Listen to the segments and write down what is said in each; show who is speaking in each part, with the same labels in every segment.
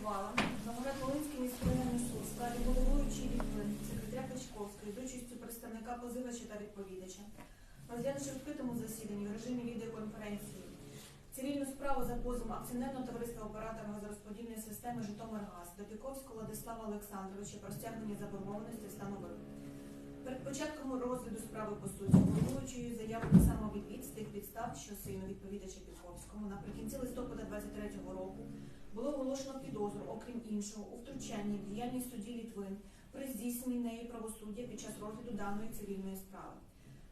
Speaker 1: ухвала. Новоград Волинський міський районний суд складі головуючий Літвин, секретаря Печковської, з участю представника позивача та відповідача, розглянувши в відкритому засіданні в режимі відеоконференції цивільну справу за позовом акціонерного товариства оператора газорозподільної системи Житомиргаз до Піковського Владислава Олександровича про стягнення заборгованості встановив. Перед початком розгляду справи по суті, головуючою заяву на самовідвід з тих підстав, що сину відповідача Піковському наприкінці листопада 23-го року було оголошено підозру, окрім іншого, у втручанні в діяльність судді Літвин при здійсненні нею правосуддя під час розгляду даної цивільної справи.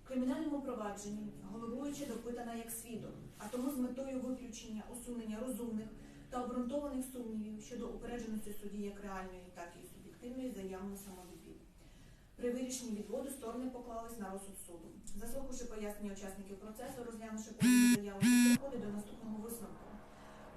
Speaker 1: В кримінальному провадженні головуюча допитана як свідок, а тому з метою виключення усунення розумних та обґрунтованих сумнівів щодо упередженості судді як реальної, так і суб'єктивної заяви на. При вирішенні відводу сторони поклались на розсуд суду. Заслухавши пояснення учасників процесу, розглянувши заяву, суд до наступного.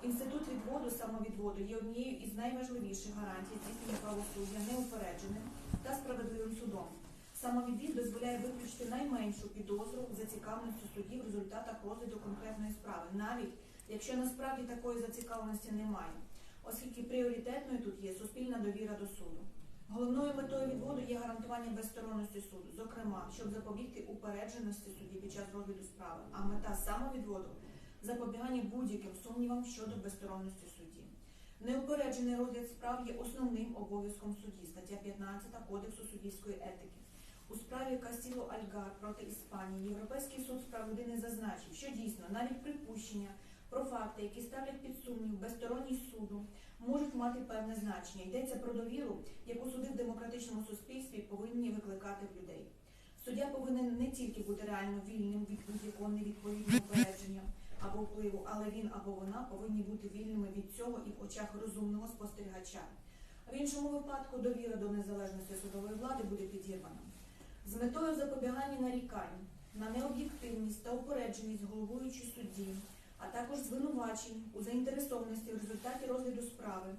Speaker 1: Інститут відводу самовідводу є однією із найважливіших гарантій здійснення правосуддя неупередженим та справедливим судом. Самовідвід дозволяє виключити найменшу підозру зацікавленості судді в результатах розгляду конкретної справи, навіть якщо насправді такої зацікавленості немає, оскільки пріоритетною тут є суспільна довіра до суду. Головною метою відводу є гарантування безсторонності суду, зокрема, щоб запобігти упередженості судді під час розгляду справи, а мета самовідводу запобігання будь-яким сумнівам щодо безсторонності судді. Неупереджений розгляд справ є основним обов'язком судді, стаття 15 Кодексу суддівської етики. У справі Касіло Альгар проти Іспанії Європейський суд з прав людини зазначив, що дійсно навіть припущення про факти, які ставлять під сумнів безсторонність суду, можуть мати певне значення. Йдеться про довіру, яку суди в демократичному суспільстві повинні викликати в людей. Суддя повинен не тільки бути реально вільним від будь-якого невідповідного упередження або впливу, але він або вона повинні бути вільними від цього і в очах розумного спостерігача. В іншому випадку довіра до незалежності судової влади буде підірвана. З метою запобігання нарікань на необ'єктивність та упередженість головуючої судді, а також звинувачень у заінтересованості в результаті розгляду справи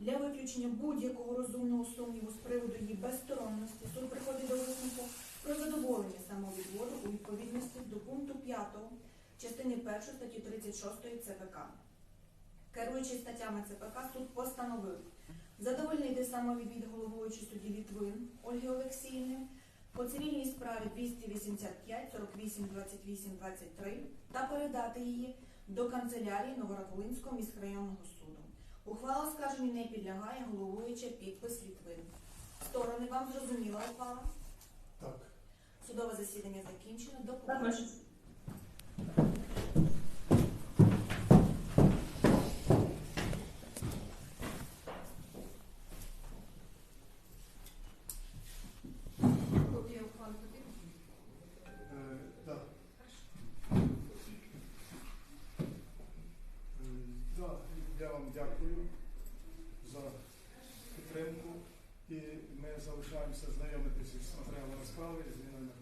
Speaker 1: для виключення будь-якого розумного сумніву з приводу її безсторонності суд приходить до висновку про задоволення самовідводу у відповідності до пункту 5 частини 1 статті 36 ЦПК. Керуючись статтями ЦПК, суд постановив задовольнити самовідвід головуючої судді Літвин Ольги Олексіївни по цивільній справі 285 48 28 23 та передати її до канцелярії Новородволинського міськрайонного суду. Ухвала скарженню не підлягає головуюча підпис Літвин. Сторони вам зрозуміла ухвала?
Speaker 2: Так.
Speaker 1: Судове засідання закінчено. До побачення.
Speaker 2: Дякую за підтримку. І ми залишаємося знайомитися з матеріалами справи і змінами